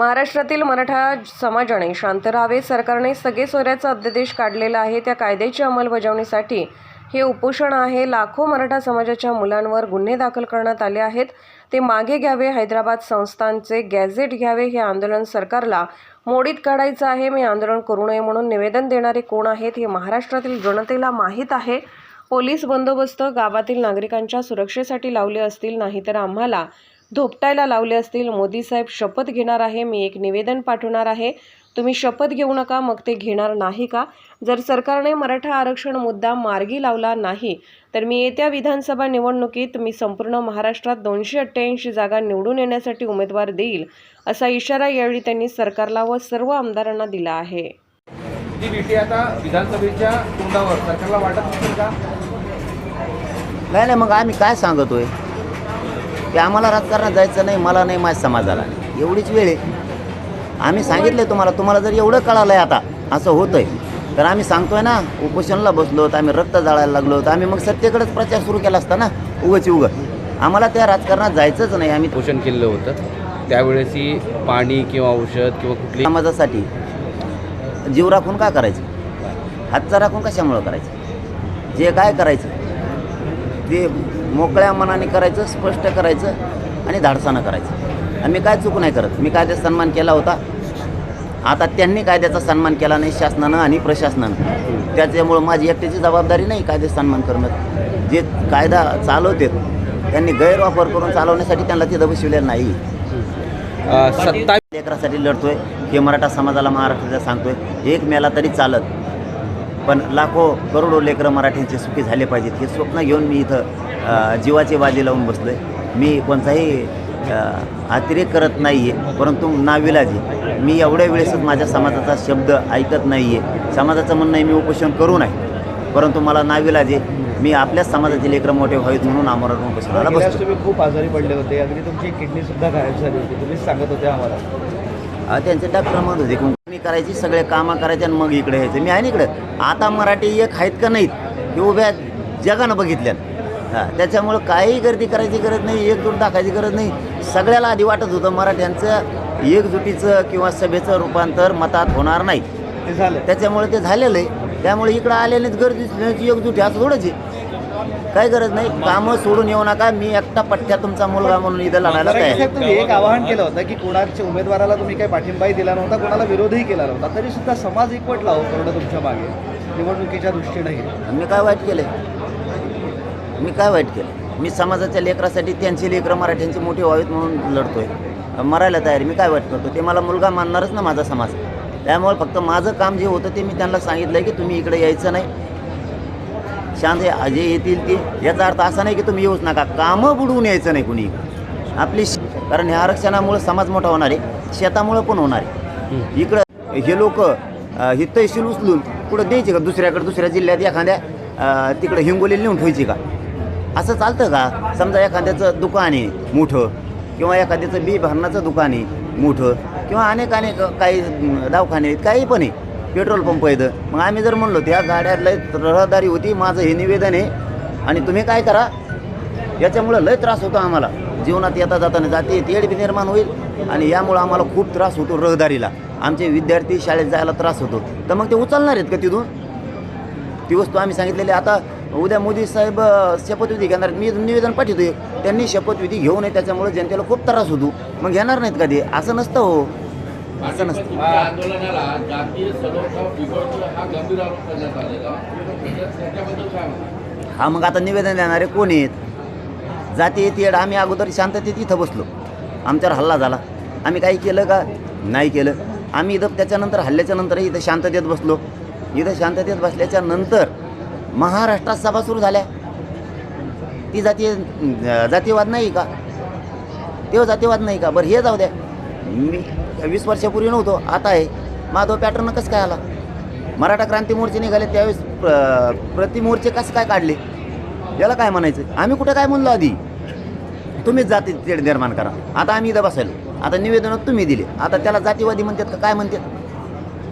महाराष्ट्रातील मराठा समाजाने शांत राहावे. सरकारने सगळे सोऱ्याचा अध्यादेश काढलेला आहे. त्या कायद्याची अंमलबजावणीसाठी हे उपोषण आहे. लाखो मराठा समाजाच्या मुलांवर गुन्हे दाखल करण्यात आले आहेत. ते मागे घ्यावे. हैदराबाद संस्थांचे गॅझेट घ्यावे. हे आंदोलन सरकारला मोडीत काढायचं आहे. मी आंदोलन करू नये म्हणून निवेदन देणारे कोण आहेत हे महाराष्ट्रातील जनतेला माहीत आहे. पोलीस बंदोबस्त गावातील नागरिकांच्या सुरक्षेसाठी लावले असतील नाही तर आम्हाला धोपटायला लावले असतील. मोदी साहेब शपथ घेणार आहे. मी एक निवेदन पाठवणार आहे. तुम्ही शपथ घेऊ नका. मग ते घेणार नाही का? जर सरकारने मराठा आरक्षण मुद्दा मार्गी लावला नाही तर मी येत्या विधानसभा निवडणुकीत मी संपूर्ण महाराष्ट्रात दोनशे अठ्ठ्याऐंशी जागा निवडून येण्यासाठी उमेदवार देईल असा इशारा यावेळी त्यांनी सरकारला व सर्व आमदारांना दिला आहे. ती भीती आता विधानसभेच्या तोंडावर सरकारला वाटत का? नाही नाही मग आम्ही काय सांगतोय? की आम्हाला राजकारणात जायचं नाही मला नाही माझ्या समाजाला नाही. एवढीच वेळ आहे. आम्ही सांगितलं तुम्हाला तुम्हाला जर एवढं कळालं आहे आता असं होतंय. तर आम्ही सांगतोय ना उपोषणला बसलो तर आम्ही रक्त जाळायला लागलो तर आम्ही मग सत्तेकडेच प्रचार सुरू केला असता ना उगच उगं. आम्हाला त्या राजकारणात जायचंच नाही आम्ही पोषण केलेलं होतं. त्यावेळेसही पाणी किंवा औषध किंवा कुठली समाजासाठी जीव राखून का करायचं? हातचा राखून कशामुळं करायचं? जे काय करायचं? ते मोकळ्या मनाने करायचं स्पष्ट करायचं आणि धाडसानं करायचं. आणि मी काय चूक नाही करत. मी कायद्याचा सन्मान केला होता. आता त्यांनी कायद्याचा सन्मान केला नाही शासनानं आणि प्रशासनानं. त्याच्यामुळं माझी एकट्याची जबाबदारी नाही कायद्याचा सन्मान करणं. जे कायदा चालवते त्यांनी गैरवापर करून चालवण्यासाठी त्यांना तिथं बसविलेलं नाही. सत्ता लेकरासाठी लढतोय. हे मराठा समाजाला महाराष्ट्राला सांगतोय. एक मेला तरी चालत. पण लाखो करोडो लेकरं मराठींचे सुखी झाले पाहिजेत. हे स्वप्न घेऊन मी इथं जीवाची बाजी लावून बसलोय. मी कोणताही अतिरेक करत नाही आहे परंतु नाविलाजी. मी एवढ्या वेळेसच माझ्या समाजाचा शब्द ऐकत नाही आहे समाजाचं म्हणणं आहे मी उपोषण करू नाही परंतु मला नाविलाजी मी आपल्याच समाजाचे लेकरं मोठे व्हावेत म्हणून आमरण उपोषणाला बसतो तुम्ही खूप आजारी पडले होते. अगदी तुमची किडनी सुद्धा गायब झाली होती. तुम्हीच सांगत होते आम्हाला. त्यांचे डॉक्टर म्हणत होते कंपनी करायची सगळे कामं करायचे आणि मग इकडे यायचं. मी आहे ना इकडं. आता मराठी एक आहेत का नाहीत हे उभ्या जगानं बघितल्यात. हां त्याच्यामुळं काही गर्दी करायची गरज नाही एकजूट दाखायची गरज नाही. सगळ्याला आधी वाटत होतं मराठ्यांचं एकजुटीचं किंवा सभेचं रूपांतर मतात होणार नाही. ते झालं. त्याच्यामुळे ते झालेलं आहे. त्यामुळे इकडं आल्यानेच गर्दी एकजुटी असं थोडंच आहे. काही गरज नाही. कामं सोडून येऊ नका. मी एकटा पठ्ठ्या तुमचा मुलगा म्हणून इथं लढायला तयार. साहेब तुम्ही एक आवाहन केलं होतं की कोणाच्या उमेदवाराला तुम्ही काही पाठिंबाही दिला नव्हता कोणाला विरोधही केला नव्हता. तरी सुद्धा समाज एकवटला हो पूर्ण तुमच्या मागे. निवडणुकीच्या दृष्टीनेही मी काय वाईट केलं मी काय वाईट केलं मी समाजाच्या लेकरासाठी त्यांची लेकरं मराठ्यांची मोठी व्हावीत म्हणून लढतोय. मरायला तयार मी काय वाईट करतो? ते मला मुलगा मानणारच ना माझा समाज. त्यामुळे फक्त माझं काम जे होतं ते मी त्यांना सांगितलं की तुम्ही इकडे यायचं नाही. शांत जे येतील ते याचा अर्थ असा नाही की तुम्ही येऊच नका. कामं बुडवून यायचं नाही कुणी. आपली कारण ह्या आरक्षणामुळे समाज मोठा होणार आहे. शेतामुळं पण होणार आहे. इकडं हे लोक ही तहसील उचलून कुठं द्यायची का? दुसऱ्याकडे दुसऱ्या जिल्ह्यात एखाद्या तिकडं हिंगोलीला नेऊन ठेवायची का? असं चालतं का? समजा एखाद्याचं दुकान आहे मोठं किंवा एखाद्याचं बी भरणाचं दुकान आहे मोठं किंवा अनेक अनेक काही दवाखाने आहेत काही पण आहे. पेट्रोल पंप आहेत मग आम्ही जर म्हणलो त्या गाड्या लय रहदारी होती माझं हे निवेदन आहे आणि तुम्ही काय करा? याच्यामुळं लय त्रास होतो आम्हाला. जीवनात येता जाताना जाते तेड बी निर्माण होईल आणि यामुळं आम्हाला खूप त्रास होतो रहदारीला. आमचे विद्यार्थी शाळेत जायला त्रास होतो. तर मग ते उचलणार आहेत का तिथून? ती वस्तू आम्ही सांगितलेली आता उद्या मोदी साहेब शपथविधी घेणार मी निवेदन पाठवतोय. त्यांनी शपथविधी घेऊ नये त्याच्यामुळे जनतेला खूप त्रास होतो. मग घेणार नाहीत का ते? असं नसतं हो. असं नसतं. आंदोलनाला जातीय सलोखा बिघडतो हा गंभीर आरोप करण्यात आलेला त्याच्याबद्दल काय म्हणता? हा मग आता निवेदन देणारे कोण आहेत? जाती येते आम्ही अगोदर शांततेत इथं बसलो. आमच्यावर हल्ला झाला. आम्ही काही केलं का? नाही केलं. आम्ही इथं त्याच्यानंतर हल्ल्याच्या नंतर इथं शांततेत बसलो. इथं शांततेत बसल्याच्या नंतर महाराष्ट्रात सभा सुरू झाल्या. ती जातीय जातीयवाद नाही का? तेव्हा जातीयवाद नाही का? बरं हे जाऊ द्या. मी वीस वर्षापूर्वी नव्हतो आता आहे. माधव पॅटर्न कसं काय आला? मराठा क्रांती मोर्चे निघाले त्यावेळेस प्र प्रतिमोर्चे कसं काय काढले? याला काय म्हणायचं? आम्ही कुठं काय म्हणलो आधी? तुम्हीच जाती तेढ निर्माण करा. आता आम्ही इथं बसायलो. आता निवेदनात तुम्ही दिले. आता त्याला जातीवादी म्हणतात का काय म्हणतात?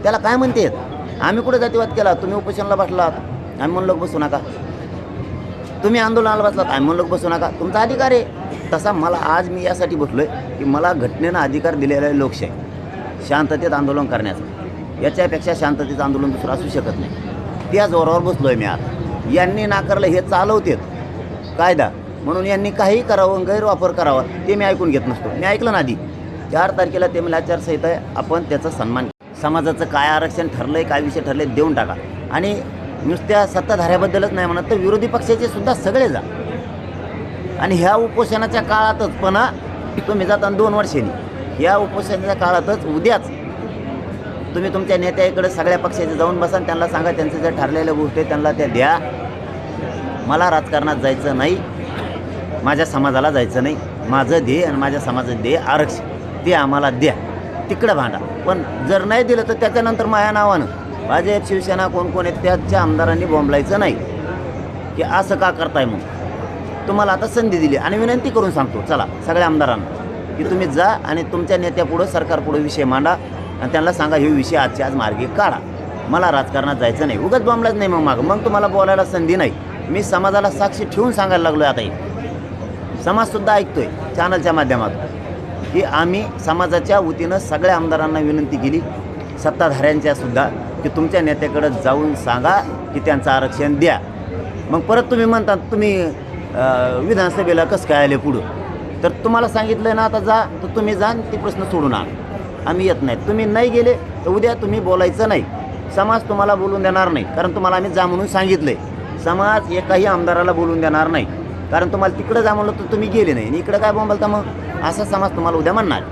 त्याला काय म्हणतात? आम्ही कुठं जातीवाद केला? तुम्ही उपोषणाला बसलात. आम्ही म्हणलो बसू नका. तुम्ही आंदोलनाला बसलात. आम्ही म्हणलो बसू नका. तुमचा अधिकार आहे. तसा मला आज मी यासाठी बसलो आहे की मला घटनेनं अधिकार दिलेला आहे लोकशाही शांततेत आंदोलन करण्याचं. याच्यापेक्षा शांततेचं आंदोलन दुसरं असू शकत नाही. त्या जोरावर बसलो आहे मी आज. यांनी नाकारलं हे चालवतेत. कायदा. म्हणून यांनी काही करावं गैरवापर करावा ते मी ऐकून घेत नसतो. मी ऐकलं ना आधी. चार तारखेला ते मला आचारसंहिता आहे. आपण त्याचा सन्मान समाजाचं काय आरक्षण ठरलंय काय विषय ठरले देऊन टाका. आणि नुसत्या सत्ताधाऱ्याबद्दलच नाही म्हणत तर विरोधी पक्षाचे सुद्धा सगळे जा आणि ह्या उपोषणाच्या काळातच पण तुम्ही जाता दोन वर्षांनी. या उपोषणाच्या काळातच उद्याच तुम्ही तुमच्या नेत्याकडे सगळ्या पक्षाचे जाऊन बसा त्यांना सांगा त्यांच्या ज्या ठरलेल्या गोष्टी त्यांना त्या द्या. मला राजकारणात जायचं नाही माझ्या समाजाला जायचं नाही. माझं दे आणि माझ्या समाजाचं दे आरक्षण. ते आम्हाला द्या. तिकडं भांडा. पण जर नाही दिलं तर त्याच्यानंतर माझ्या नावानं भाजप शिवसेना कोण कोण आहेत त्याच्या आमदारांनी बोंबलायचं नाही. की असं का करताय मग? तुम्हाला आता संधी दिली आणि विनंती करून सांगतो. चला सगळ्या आमदारांना की तुम्ही जा आणि तुमच्या नेत्यापुढं सरकारपुढं विषय मांडा आणि त्यांना सांगा हे विषय आजच्या आज मार्गी काढा. मला राजकारणात जायचं नाही. उगाच बॉम्बलाच नाही मग मागं. मग तुम्हाला बोलायला संधी नाही. मी समाजाला साक्षी ठेवून सांगायला लागलो आता हे. समाजसुद्धा आहे चॅनलच्या माध्यमातून की आम्ही समाजाच्या वतीनं सगळ्या आमदारांना विनंती केली. सत्ताधाऱ्यांच्यासुद्धा की तुमच्या नेत्याकडं जाऊन सांगा की त्यांचं आरक्षण द्या. मग परत तुम्ही म्हणता तुम्ही विधानसभेला कसं काय आले पुढं? तर तुम्हाला सांगितलं ना आता जा तर तुम्ही जा आणि ते प्रश्न सोडून आणा. आम्ही येत नाही तुम्ही नाही गेले तर उद्या तुम्ही बोलायचं नाही. समाज तुम्हाला बोलून देणार नाही. कारण तुम्हाला आम्ही जा म्हणून सांगितलं आहे समाज एकाही आमदाराला बोलून देणार नाही. कारण तुम्हाला तिकडं जा म्हणलं तर तुम्ही गेले नाही. आणि इकडं काय बोंबलता मग? असा समाज तुम्हाला उद्या म्हणणार.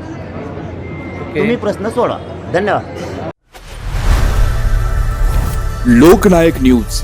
तुम्ही प्रश्न सोडा. धन्यवाद. लोकनायक न्यूज.